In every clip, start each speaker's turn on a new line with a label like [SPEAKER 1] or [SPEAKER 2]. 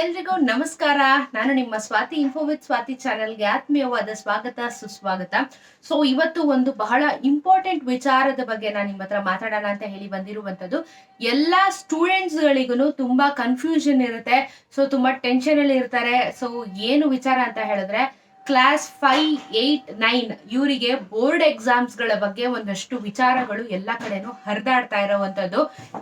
[SPEAKER 1] ಎಲ್ರಿಗೂ ನಮಸ್ಕಾರ. ನಾನು ನಿಮ್ಮ ಸ್ವಾತಿ ಇನ್ಫೋ ವಿತ್ ಸ್ವಾತಿ ಚಾನೆಲ್ಗೆ ಆತ್ಮೀಯವಾದ ಸ್ವಾಗತ, ಸುಸ್ವಾಗತ. ಸೊ ಇವತ್ತು ಒಂದು ಬಹಳ ಇಂಪಾರ್ಟೆಂಟ್ ವಿಚಾರದ ಬಗ್ಗೆ ನಾನು ನಿಮ್ಮ ಹತ್ರ ಮಾತಾಡೋಣ ಅಂತ ಹೇಳಿ ಬಂದಿರುವಂತದ್ದು ಎಲ್ಲಾ ಸ್ಟೂಡೆಂಟ್ಸ್ ಗಳಿಗೂ ತುಂಬಾ ಕನ್ಫ್ಯೂಷನ್ ಇರುತ್ತೆ. ಸೊ ತುಂಬಾ ಟೆನ್ಷನ್ ಅಲ್ಲಿ ಇರ್ತಾರೆ. ಸೊ ಏನು ವಿಚಾರ ಅಂತ ಹೇಳಿದ್ರೆ ಕ್ಲಾಸ್ ಫೈವ್ ಏಟ್ ನೈನ್ ಇವರಿಗೆ ಬೋರ್ಡ್ ಎಕ್ಸಾಮ್ಸ್ಗಳ ಬಗ್ಗೆ ಒಂದಷ್ಟು ವಿಚಾರಗಳು ಎಲ್ಲ ಕಡೆನೂ ಹರಿದಾಡ್ತಾ ಇರೋವಂಥದ್ದು.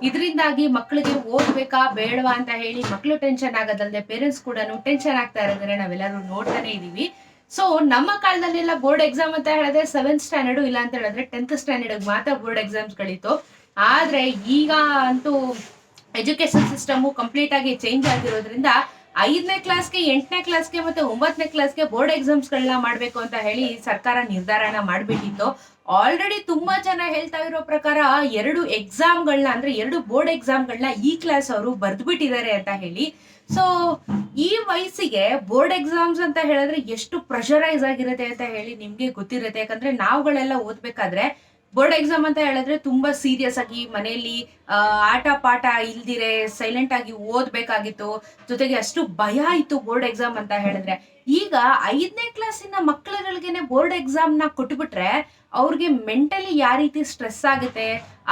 [SPEAKER 1] ಇದರಿಂದಾಗಿ ಮಕ್ಕಳಿಗೆ ಓದ್ಬೇಕಾ ಬೇಡವಾ ಅಂತ ಹೇಳಿ ಮಕ್ಕಳು ಟೆನ್ಷನ್ ಆಗೋದಲ್ಲದೆ ಪೇರೆಂಟ್ಸ್ ಕೂಡ ಟೆನ್ಷನ್ ಆಗ್ತಾ ಇರೋದನ್ನ ನಾವೆಲ್ಲರೂ ನೋಡ್ತಾನೆ ಇದೀವಿ ಸೊ ನಮ್ಮ ಕಾಲದಲ್ಲೆಲ್ಲ ಬೋರ್ಡ್ ಎಕ್ಸಾಮ್ ಅಂತ ಹೇಳಿದ್ರೆ ಸೆವೆಂತ್ ಸ್ಟ್ಯಾಂಡರ್ಡ್ ಇಲ್ಲ ಅಂತ ಹೇಳಿದ್ರೆ ಟೆಂತ್ ಸ್ಟ್ಯಾಂಡರ್ಡ್ ಮಾತ್ರ ಬೋರ್ಡ್ ಎಕ್ಸಾಮ್ಸ್ ಗಳಿತ್ತು. ಆದ್ರೆ ಈಗ ಅಂತೂ ಎಜುಕೇಶನ್ ಸಿಸ್ಟಮ್ ಕಂಪ್ಲೀಟ್ ಆಗಿ ಚೇಂಜ್ ಆಗಿರೋದ್ರಿಂದ ಐದನೇ ಕ್ಲಾಸ್ಗೆ ಎಂಟನೇ ಕ್ಲಾಸ್ಗೆ ಮತ್ತೆ ಒಂಬತ್ತನೇ ಕ್ಲಾಸ್ಗೆ ಬೋರ್ಡ್ ಎಕ್ಸಾಮ್ಸ್ಗಳನ್ನ ಮಾಡಬೇಕು ಅಂತ ಹೇಳಿ ಸರ್ಕಾರ ನಿರ್ಧಾರನ ಮಾಡ್ಬಿಟ್ಟಿತ್ತು. ಆಲ್ರೆಡಿ ತುಂಬಾ ಜನ ಹೇಳ್ತಾ ಇರೋ ಪ್ರಕಾರ ಎರಡು ಎಕ್ಸಾಮ್ಗಳನ್ನ ಅಂದ್ರೆ ಎರಡು ಬೋರ್ಡ್ ಎಕ್ಸಾಮ್ಗಳನ್ನ ಈ ಕ್ಲಾಸ್ ಅವರು ಬರ್ದ್ಬಿಟ್ಟಿದ್ದಾರೆ ಅಂತ ಹೇಳಿ. ಸೊ ಈ ವಯಸ್ಸಿಗೆ ಬೋರ್ಡ್ ಎಕ್ಸಾಮ್ಸ್ ಅಂತ ಹೇಳಿದ್ರೆ ಎಷ್ಟು ಪ್ರೆಷರೈಸ್ ಆಗಿರುತ್ತೆ ಅಂತ ಹೇಳಿ ನಿಮ್ಗೆ ಗೊತ್ತಿರುತ್ತೆ. ಯಾಕಂದ್ರೆ ನಾವುಗಳೆಲ್ಲ ಓದ್ಬೇಕಾದ್ರೆ ಬೋರ್ಡ್ ಎಕ್ಸಾಮ್ ಅಂತ ಹೇಳಿದ್ರೆ ತುಂಬಾ ಸೀರಿಯಸ್ ಆಗಿ ಮನೆಯಲ್ಲಿ ಆಟ ಪಾಠ ಇಲ್ದಿರೆ ಸೈಲೆಂಟ್ ಆಗಿ ಓದ್ಬೇಕಾಗಿತ್ತು. ಜೊತೆಗೆ ಅಷ್ಟು ಭಯ ಇತ್ತು ಬೋರ್ಡ್ ಎಕ್ಸಾಮ್ ಅಂತ ಹೇಳಿದ್ರೆ. ಈಗ ಐದನೇ ಕ್ಲಾಸಿನ ಮಕ್ಕಳುಗಳಿಗೆನೆ ಬೋರ್ಡ್ ಎಕ್ಸಾಮ್ನ ಕೊಟ್ಬಿಟ್ರೆ ಅವ್ರಿಗೆ ಮೆಂಟಲಿ ಯಾವ ರೀತಿ ಸ್ಟ್ರೆಸ್ ಆಗುತ್ತೆ?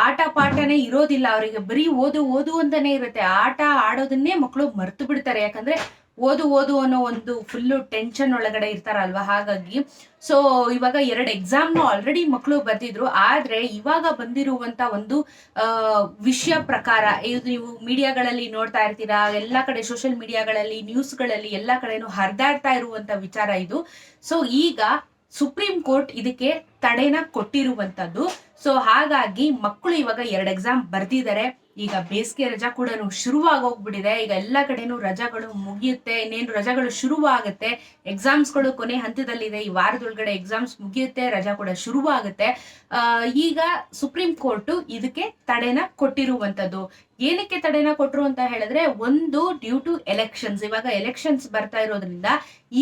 [SPEAKER 1] ಆಟ ಪಾಠನೇ ಇರೋದಿಲ್ಲ ಅವರಿಗೆ. ಬರೀ ಓದು ಓದು ಅಂತಾನೆ ಇರುತ್ತೆ. ಆಟ ಆಡೋದನ್ನೇ ಮಕ್ಕಳು ಮರ್ತು ಬಿಡ್ತಾರೆ. ಯಾಕಂದ್ರೆ ಓದು ಓದು ಅನ್ನೋ ಒಂದು ಫುಲ್ಲು ಟೆನ್ಷನ್ ಒಳಗಡೆ ಇರ್ತಾರಲ್ವಾ? ಹಾಗಾಗಿ ಸೊ ಇವಾಗ ಎರಡು ಎಕ್ಸಾಮ್ನು ಆಲ್ರೆಡಿ ಮಕ್ಕಳು ಬರ್ತಿದ್ರು ಆದ್ರೆ ಇವಾಗ ಬಂದಿರುವಂತ ಒಂದು ವಿಷಯ ಪ್ರಕಾರ, ಇದು ನೀವು ಮೀಡಿಯಾಗಳಲ್ಲಿ ನೋಡ್ತಾ ಇರ್ತೀರಾ? ಎಲ್ಲ ಕಡೆ ಸೋಷಿಯಲ್ ಮೀಡಿಯಾಗಳಲ್ಲಿ ನ್ಯೂಸ್ಗಳಲ್ಲಿ ಎಲ್ಲ ಕಡೆನೂ ಹರಿದಾಡ್ತಾ ಇರುವಂತ ವಿಚಾರ ಇದು. ಸೊ ಈಗ ಸುಪ್ರೀಂ ಕೋರ್ಟ್ ಇದಕ್ಕೆ ತಡೆನ ಕೊಟ್ಟಿರುವಂತದ್ದು. ಸೊ ಹಾಗಾಗಿ ಮಕ್ಕಳು ಇವಾಗ ಎರಡು ಎಕ್ಸಾಮ್ ಬರ್ದಿದ್ದಾರೆ. ಈಗ ಬೇಸಿಗೆ ರಜಾ ಕೂಡ ಶುರುವಾಗೋಗ್ಬಿಟ್ಟಿದೆ. ಈಗ ಎಲ್ಲ ಕಡೆನೂ ರಜಾಗಳು ಮುಗಿಯುತ್ತೆ. ಇನ್ನೇನು ರಜಾಗಳು ಶುರುವಾಗುತ್ತೆ? ಎಕ್ಸಾಮ್ಸ್ಗಳು ಕೊನೆ ಹಂತದಲ್ಲಿದೆ. ಈ ವಾರದೊಳಗಡೆ ಎಕ್ಸಾಮ್ಸ್ ಮುಗಿಯುತ್ತೆ. ರಜಾ ಕೂಡ ಶುರುವಾಗುತ್ತೆ. ಈಗ ಸುಪ್ರೀಂ ಕೋರ್ಟ್ ಇದಕ್ಕೆ ತಡೆನ ಕೊಟ್ಟಿರುವಂತದ್ದು ಏನಕ್ಕೆ ತಡೆನ ಕೊಟ್ರು ಅಂತ ಹೇಳಿದ್ರೆ ಒಂದು ಡ್ಯೂ ಟು ಎಲೆಕ್ಷನ್ಸ್ ಇವಾಗ ಎಲೆಕ್ಷನ್ಸ್ ಬರ್ತಾ ಇರೋದ್ರಿಂದ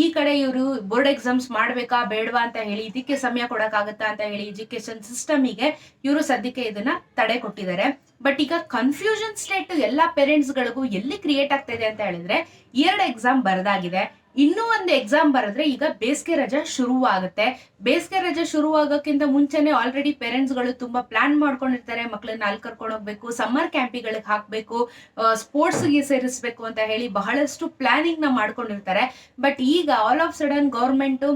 [SPEAKER 1] ಈ ಕಡೆ ಇವರು ಬೋರ್ಡ್ ಎಕ್ಸಾಮ್ಸ್ ಮಾಡ್ಬೇಕಾ ಬೇಡವಾ ಅಂತ ಹೇಳಿ, ಇದಕ್ಕೆ ಸಮಯ ಕೊಡಕ್ಕಾಗತ್ತಾ ಅಂತ ಹೇಳಿ ಎಜುಕೇಶನ್ ಸಿಸ್ಟಮಿಗೆ ಇವರು ಸದ್ಯಕ್ಕೆ ಇದನ್ನ ತಡೆ ಕೊಟ್ಟಿದ್ದಾರೆ. ಬಟ್ ಈಗ ಕನ್ಫ್ಯೂಷನ್ ಸ್ಟೇಟ್ ಎಲ್ಲ ಪೇರೆಂಟ್ಸ್ ಗಳಿಗೂ ಎಲ್ಲಿ ಕ್ರಿಯೇಟ್ ಆಗ್ತಾ ಇದೆ ಅಂತ ಹೇಳಿದ್ರೆ ಎರಡು ಎಕ್ಸಾಮ್ ಬರದಾಗಿದೆ. ಇನ್ನೂ ಒಂದು ಎಕ್ಸಾಮ್ ಬರೆದ್ರೆ ಈಗ ಬೇಸಿಗೆ ರಜಾ ಶುರುವಾಗುತ್ತೆ. ಬೇಸಿಗೆ ರಜಾ ಶುರುವಾಗೋಕ್ಕಿಂತ ಮುಂಚೆನೆ ಆಲ್ರೆಡಿ ಪೇರೆಂಟ್ಸ್ಗಳು ತುಂಬಾ ಪ್ಲಾನ್ ಮಾಡ್ಕೊಂಡಿರ್ತಾರೆ. ಮಕ್ಕಳನ್ನ ಅಲ್ಲಿ ಕರ್ಕೊಂಡು ಹೋಗ್ಬೇಕು ಸಮ್ಮರ್ ಕ್ಯಾಂಪಿಗಳಿಗೆ ಹಾಕ್ಬೇಕು ಸ್ಪೋರ್ಟ್ಸ್ಗೆ ಸೇರಿಸ್ಬೇಕು ಅಂತ ಹೇಳಿ ಬಹಳಷ್ಟು ಪ್ಲಾನಿಂಗ್ನ ಮಾಡ್ಕೊಂಡಿರ್ತಾರೆ. ಬಟ್ ಈಗ ಆಲ್ ಆಫ್ ಸಡನ್ ಗೌರ್ಮೆಂಟ್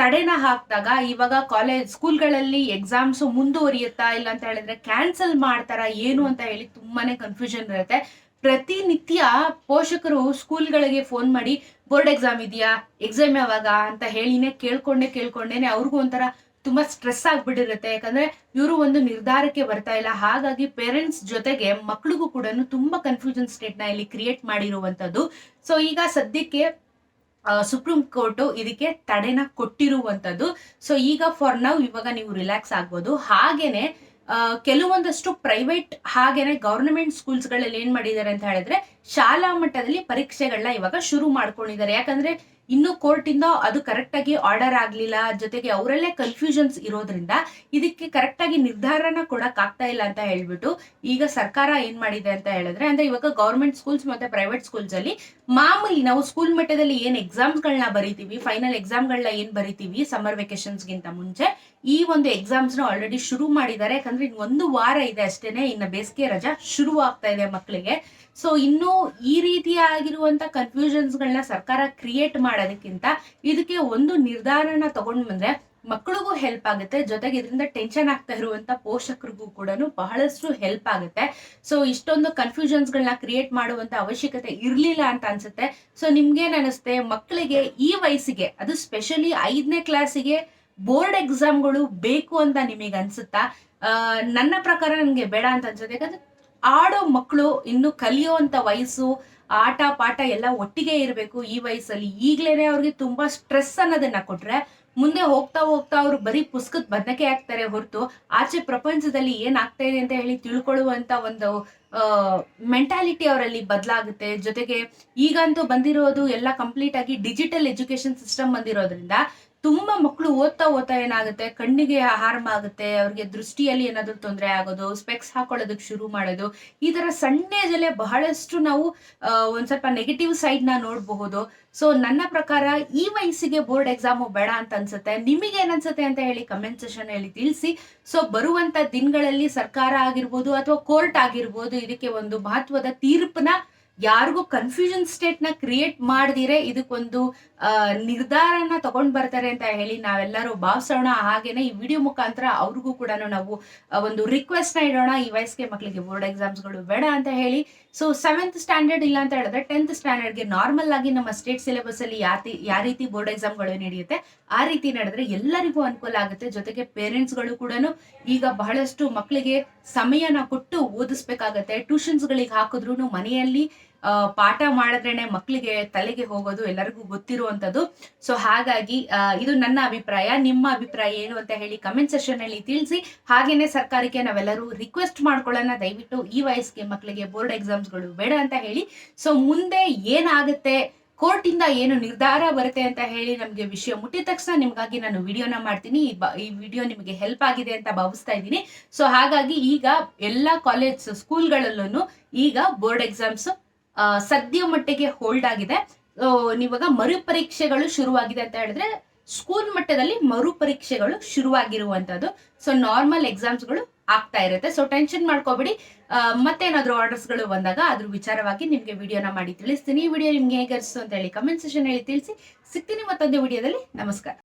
[SPEAKER 1] ತಡೆನ ಹಾಕಿದಾಗ ಇವಾಗ ಕಾಲೇಜ್ ಸ್ಕೂಲ್ಗಳಲ್ಲಿ ಎಕ್ಸಾಮ್ಸ್ ಮುಂದುವರಿಯುತ್ತಾ ಇಲ್ಲ ಅಂತ ಹೇಳಿದ್ರೆ ಕ್ಯಾನ್ಸಲ್ ಮಾಡ್ತಾರಾ ಏನು ಅಂತ ಹೇಳಿ ತುಂಬಾನೇ ಕನ್ಫ್ಯೂಷನ್ ಇರುತ್ತೆ. ಪ್ರತಿನಿತ್ಯ ಪೋಷಕರು ಸ್ಕೂಲ್ಗಳಿಗೆ ಫೋನ್ ಮಾಡಿ ಬೋರ್ಡ್ ಎಕ್ಸಾಮ್ ಇದೆಯಾ? ಎಕ್ಸಾಮ್ ಯಾವಾಗ? ಅಂತ ಹೇಳಿನೇ ಕೇಳ್ಕೊಂಡೆ, ಕೇಳ್ಕೊಂಡೇನೆ ಅವ್ರಿಗೂ ಒಂಥರ ತುಂಬಾ ಸ್ಟ್ರೆಸ್ ಆಗ್ಬಿಟ್ಟಿರುತ್ತೆ. ಯಾಕಂದ್ರೆ ಇವರು ಒಂದು ನಿರ್ಧಾರಕ್ಕೆ ಬರ್ತಾ ಇಲ್ಲ. ಹಾಗಾಗಿ ಪೇರೆಂಟ್ಸ್ ಜೊತೆಗೆ ಮಕ್ಳಿಗೂ ಕೂಡ ತುಂಬಾ ಕನ್ಫ್ಯೂಷನ್ ಸ್ಟೇಟ್ನ ಇಲ್ಲಿ ಕ್ರಿಯೇಟ್ ಮಾಡಿರುವಂತದ್ದು ಸೊ ಈಗ ಸದ್ಯಕ್ಕೆ ಸುಪ್ರೀಂ ಕೋರ್ಟ್ ಇದಕ್ಕೆ ತಡೆನ ಕೊಟ್ಟಿರುವಂತದ್ದು ಸೊ ಈಗ ಫಾರ್ ನೌ ಇವಾಗ ನೀವು ರಿಲ್ಯಾಕ್ಸ್ ಆಗ್ಬೋದು. ಹಾಗೇನೆ ಕೆಲವೊಂದಷ್ಟು ಪ್ರೈವೇಟ್ ಹಾಗೇನೆ ಸ್ಕೂಲ್ಸ್ಗಳಲ್ಲಿ ಏನ್ ಮಾಡಿದ್ದಾರೆ ಅಂತ ಹೇಳಿದ್ರೆ ಶಾಲಾ ಮಟ್ಟದಲ್ಲಿ ಪರೀಕ್ಷೆಗಳನ್ನ ಇವಾಗ ಶುರು ಮಾಡ್ಕೊಂಡಿದ್ದಾರೆ. ಯಾಕಂದ್ರೆ ಇನ್ನು ಕೋರ್ಟಿಂದ ಅದು ಕರೆಕ್ಟ್ ಆಗಿ ಆರ್ಡರ್ ಆಗ್ಲಿಲ್ಲ. ಜೊತೆಗೆ ಅವರಲ್ಲೇ ಕನ್ಫ್ಯೂಷನ್ಸ್ ಇರೋದ್ರಿಂದ ಇದಕ್ಕೆ ಕರೆಕ್ಟ್ ಆಗಿ ನಿರ್ಧಾರನ ಕೊಡಕ್ ಆಗ್ತಾ ಇಲ್ಲ ಅಂತ ಹೇಳ್ಬಿಟ್ಟು ಈಗ ಸರ್ಕಾರ ಏನ್ ಮಾಡಿದೆ ಅಂತ ಹೇಳಿದ್ರೆ, ಅಂದ್ರೆ ಇವಾಗ ಗೌರ್ಮೆಂಟ್ ಸ್ಕೂಲ್ಸ್ ಮತ್ತೆ ಪ್ರೈವೇಟ್ ಸ್ಕೂಲ್ಸ್ ಅಲ್ಲಿ ಮಾಮೂಲಿ ನಾವು ಸ್ಕೂಲ್ ಮಟ್ಟದಲ್ಲಿ ಏನ್ ಎಕ್ಸಾಮ್ಸ್ ಗಳನ್ನ ಬರಿತೀವಿ ಫೈನಲ್ ಎಕ್ಸಾಮ್ಗಳನ್ನ ಏನ್ ಬರಿತೀವಿ ಸಮ್ಮರ್ ವೆಕೇಶನ್ಸ್ ಗಿಂತ ಮುಂಚೆ, ಈ ಒಂದು ಎಕ್ಸಾಮ್ಸ್ನ ಆಲ್ರೆಡಿ ಶುರು ಮಾಡಿದ್ದಾರೆ. ಯಾಕಂದ್ರೆ ಒಂದು ವಾರ ಇದೆ ಅಷ್ಟೇನೆ, ಇನ್ನು ಬೇಸಿಗೆ ರಜಾ ಶುರು ಆಗ್ತಾ ಇದೆ ಮಕ್ಕಳಿಗೆ ಸೊ ಇನ್ನು ಈ ರೀತಿಯಾಗಿರುವಂತ ಕನ್ಫ್ಯೂಷನ್ಸ್ ಗಳನ್ನ ಸರ್ಕಾರ ಕ್ರಿಯೇಟ್ ಮಾಡೋದಕ್ಕಿಂತ ಇದಕ್ಕೆ ಒಂದು ನಿರ್ಧಾರನ ತಗೊಂಡ್ ಬಂದ್ರೆ ಮಕ್ಕಳಿಗೂ ಹೆಲ್ಪ್ ಆಗುತ್ತೆ. ಜೊತೆಗೆ ಇದರಿಂದ ಟೆನ್ಷನ್ ಆಗ್ತಾ ಇರುವಂತ ಪೋಷಕರಿಗೂ ಕೂಡ ಬಹಳಷ್ಟು ಹೆಲ್ಪ್ ಆಗುತ್ತೆ. ಸೊ ಇಷ್ಟೊಂದು ಕನ್ಫ್ಯೂಷನ್ಸ್ ಗಳನ್ನ ಕ್ರಿಯೇಟ್ ಮಾಡುವಂತ ಅವಶ್ಯಕತೆ ಇರ್ಲಿಲ್ಲ ಅಂತ ಅನ್ಸುತ್ತೆ. ಸೊ ನಿಮ್ಗೇನ್ ಅನಿಸುತ್ತೆ ಮಕ್ಕಳಿಗೆ ಈ ವಯಸ್ಸಿಗೆ, ಅದು ಸ್ಪೆಷಲಿ ಐದನೇ ಕ್ಲಾಸಿಗೆ ಬೋರ್ಡ್ ಎಕ್ಸಾಮ್ಗಳು ಬೇಕು ಅಂತ ನಿಮಗೆ ಅನ್ಸುತ್ತಾ? ನನ್ನ ಪ್ರಕಾರ ನನಗೆ ಬೇಡ ಅಂತ ಅನ್ಸುತ್ತೆ. ಯಾಕಂದ್ರೆ ಆಡೋ ಮಕ್ಕಳು ಇನ್ನು ಕಲಿಯುವಂತ ವಯಸ್ಸು, ಆಟ, ಪಾಠ ಎಲ್ಲ ಒಟ್ಟಿಗೆ ಇರಬೇಕು ಈ ವಯಸ್ಸಲ್ಲಿ. ಈಗ್ಲೇನೆ ಅವ್ರಿಗೆ ತುಂಬಾ ಸ್ಟ್ರೆಸ್ ಅನ್ನೋದನ್ನ ಕೊಟ್ರೆ ಮುಂದೆ ಹೋಗ್ತಾ ಹೋಗ್ತಾ ಅವ್ರು ಬರೀ ಪುಸ್ತಕದ ಬದ್ನಕೆ ಆಗ್ತಾರೆ ಹೊರತು ಆಚೆ ಪ್ರಪಂಚದಲ್ಲಿ ಏನಾಗ್ತಾ ಇದೆ ಅಂತ ಹೇಳಿ ತಿಳ್ಕೊಳ್ಳುವಂತ ಒಂದು ಮೆಂಟಾಲಿಟಿ ಅವರಲ್ಲಿ ಬದಲಾಗುತ್ತೆ. ಜೊತೆಗೆ ಈಗಂತೂ ಬಂದಿರೋದು ಎಲ್ಲ ಕಂಪ್ಲೀಟ್ ಆಗಿ ಡಿಜಿಟಲ್ ಎಜುಕೇಶನ್ ಸಿಸ್ಟಮ್ ಬಂದಿರೋದ್ರಿಂದ ತುಂಬಾ ಮಕ್ಕಳು ಓದ್ತಾ ಓದ್ತಾ ಏನಾಗುತ್ತೆ? ಕಣ್ಣಿಗೆ ಹಾರ್ಮ್ ಆಗುತ್ತೆ, ಅವ್ರಿಗೆ ದೃಷ್ಟಿಯಲ್ಲಿ ಏನಾದ್ರೂ ತೊಂದರೆ ಆಗೋದು ಸ್ಪೆಕ್ಸ್ ಹಾಕೊಳ್ಳೋದಕ್ಕೆ ಶುರು ಮಾಡೋದು, ಈ ತರ ಸಣ್ಣ ಏಜಲ್ಲೇ ಬಹಳಷ್ಟು ನಾವು ಒಂದು ಸ್ವಲ್ಪ ನೆಗೆಟಿವ್ ಸೈಡ್ನ ನೋಡಬಹುದು. ಸೊ ನನ್ನ ಪ್ರಕಾರ ಈ ವಯಸ್ಸಿಗೆ ಬೋರ್ಡ್ ಎಕ್ಸಾಮು ಬೇಡ ಅಂತ ಅನ್ಸುತ್ತೆ. ನಿಮಗೆ ಏನನ್ಸುತ್ತೆ ಅಂತ ಹೇಳಿ ಕಮೆಂಟ್ ಸೆಷನ್ ಹೇಳಿ ತಿಳಿಸಿ. ಸೊ ಬರುವಂತ ದಿನಗಳಲ್ಲಿ ಸರ್ಕಾರ ಆಗಿರ್ಬೋದು ಅಥವಾ ಕೋರ್ಟ್ ಆಗಿರ್ಬೋದು, ಇದಕ್ಕೆ ಒಂದು ಮಹತ್ವದ ತೀರ್ಪನ್ನ ಯಾರಿಗೂ ಕನ್ಫ್ಯೂಷನ್ ಸ್ಟೇಟ್ನ ಕ್ರಿಯೇಟ್ ಮಾಡಿದಿರೇ ಇದಕ್ಕೊಂದು ನಿರ್ಧಾರನ ತಗೊಂಡ್ ಬರ್ತಾರೆ ಅಂತ ಹೇಳಿ ನಾವೆಲ್ಲರೂ ಭಾವಿಸೋಣ. ಹಾಗೇನೆ ಈ ವಿಡಿಯೋ ಮುಖಾಂತರ ಅವ್ರಿಗೂ ಕೂಡ ನಾವು ಒಂದು ರಿಕ್ವೆಸ್ಟ್ನ ಇಡೋಣ. ಈ ವಯಸ್ಸಿಗೆ ಮಕ್ಕಳಿಗೆ ಬೋರ್ಡ್ ಎಕ್ಸಾಮ್ಸ್ಗಳು ಬೇಡ ಅಂತ ಹೇಳಿ. ಸೊ ಸೆವೆಂತ್ ಸ್ಟ್ಯಾಂಡರ್ಡ್ ಇಲ್ಲ ಅಂತ ಹೇಳಿದ್ರೆ ಟೆಂತ್ ಸ್ಟ್ಯಾಂಡರ್ಡ್ಗೆ ನಾರ್ಮಲ್ ಆಗಿ ನಮ್ಮ ಸ್ಟೇಟ್ ಸಿಲೆಬಸ್ ಅಲ್ಲಿ ಯಾವ ರೀತಿ ಬೋರ್ಡ್ ಎಕ್ಸಾಮ್ಗಳು ನಡೆಯುತ್ತೆ, ಆ ರೀತಿ ನಡೆದ್ರೆ ಎಲ್ಲರಿಗೂ ಅನುಕೂಲ ಆಗುತ್ತೆ. ಜೊತೆಗೆ ಪೇರೆಂಟ್ಸ್ಗಳು ಕೂಡ ಈಗ ಬಹಳಷ್ಟು ಮಕ್ಕಳಿಗೆ ಸಮಯನ ಕೊಟ್ಟು ಓದಿಸ್ಬೇಕಾಗತ್ತೆ. ಟ್ಯೂಷನ್ಸ್ಗಳಿಗೆ ಹಾಕಿದ್ರು ಮನೆಯಲ್ಲಿ ಪಾಠ ಮಾಡಿದ್ರೇನೆ ಮಕ್ಕಳಿಗೆ ತಲೆಗೆ ಹೋಗೋದು ಎಲ್ಲರಿಗೂ ಗೊತ್ತಿರುವಂತದ್ದು. ಸೊ ಹಾಗಾಗಿ ಇದು ನನ್ನ ಅಭಿಪ್ರಾಯ, ನಿಮ್ಮ ಅಭಿಪ್ರಾಯ ಏನು ಅಂತ ಹೇಳಿ ಕಮೆಂಟ್ ಸೆಷನ್ ಅಲ್ಲಿ ತಿಳಿಸಿ. ಹಾಗೇನೆ ಸರ್ಕಾರಕ್ಕೆ ನಾವೆಲ್ಲರೂ ರಿಕ್ವೆಸ್ಟ್ ಮಾಡ್ಕೊಳ್ಳೋಣ. ದಯವಿಟ್ಟು ಈ ವಯಸ್ಸಿಗೆ ಮಕ್ಕಳಿಗೆ ಬೋರ್ಡ್ ಎಕ್ಸಾಮ್ಸ್ಗಳು ಬೇಡ ಅಂತ ಹೇಳಿ. ಸೊ ಮುಂದೆ ಏನಾಗುತ್ತೆ, ಕೋರ್ಟಿಂದ ಏನು ನಿರ್ಧಾರ ಬರುತ್ತೆ ಅಂತ ಹೇಳಿ ನಮಗೆ ವಿಷಯ ಮುಟ್ಟಿದ ತಕ್ಷಣ ನಿಮಗಾಗಿ ನಾನು ವಿಡಿಯೋನ ಮಾಡ್ತೀನಿ. ಈ ವಿಡಿಯೋ ನಿಮಗೆ ಹೆಲ್ಪ್ ಆಗಿದೆ ಅಂತ ಭಾವಿಸ್ತಾ ಇದ್ದೀನಿ. ಸೊ ಹಾಗಾಗಿ ಈಗ ಎಲ್ಲಾ ಕಾಲೇಜ್ ಸ್ಕೂಲ್ಗಳಲ್ಲೂ ಈಗ ಬೋರ್ಡ್ ಎಕ್ಸಾಮ್ಸ್ ಸದ್ಯ ಮಟ್ಟಿಗೆ ಹೋಲ್ಡ್ ಆಗಿದೆ. ಇವಾಗ ಮರುಪರೀಕ್ಷೆಗಳು ಶುರುವಾಗಿದೆ ಅಂತ ಹೇಳಿದ್ರೆ ಸ್ಕೂಲ್ ಮಟ್ಟದಲ್ಲಿ ಮರುಪರೀಕ್ಷೆಗಳು ಶುರುವಾಗಿರುವಂತದ್ದು ಸೊ ನಾರ್ಮಲ್ ಎಕ್ಸಾಮ್ಸ್ಗಳು ಆಗ್ತಾ ಇರುತ್ತೆ. ಸೊ ಟೆನ್ಷನ್ ಮಾಡ್ಕೋಬೇಡಿ. ಮತ್ತೇನಾದ್ರು ಆರ್ಡರ್ಸ್ಗಳು ಬಂದಾಗ ಅದ್ರ ವಿಚಾರವಾಗಿ ನಿಮ್ಗೆ ವಿಡಿಯೋನ ಮಾಡಿ ತಿಳಿಸ್ತೀನಿ. ಈ ವಿಡಿಯೋ ನಿಮ್ಗೆ ಹೇಗೆ ಅಂತ ಹೇಳಿ ಕಮೆಂಟ್ ಸೆಷನ್ ಹೇಳಿ ತಿಳಿಸಿ. ಸಿಗ್ತೀನಿ ಮತ್ತೊಂದು ವಿಡಿಯೋದಲ್ಲಿ ನಮಸ್ಕಾರ.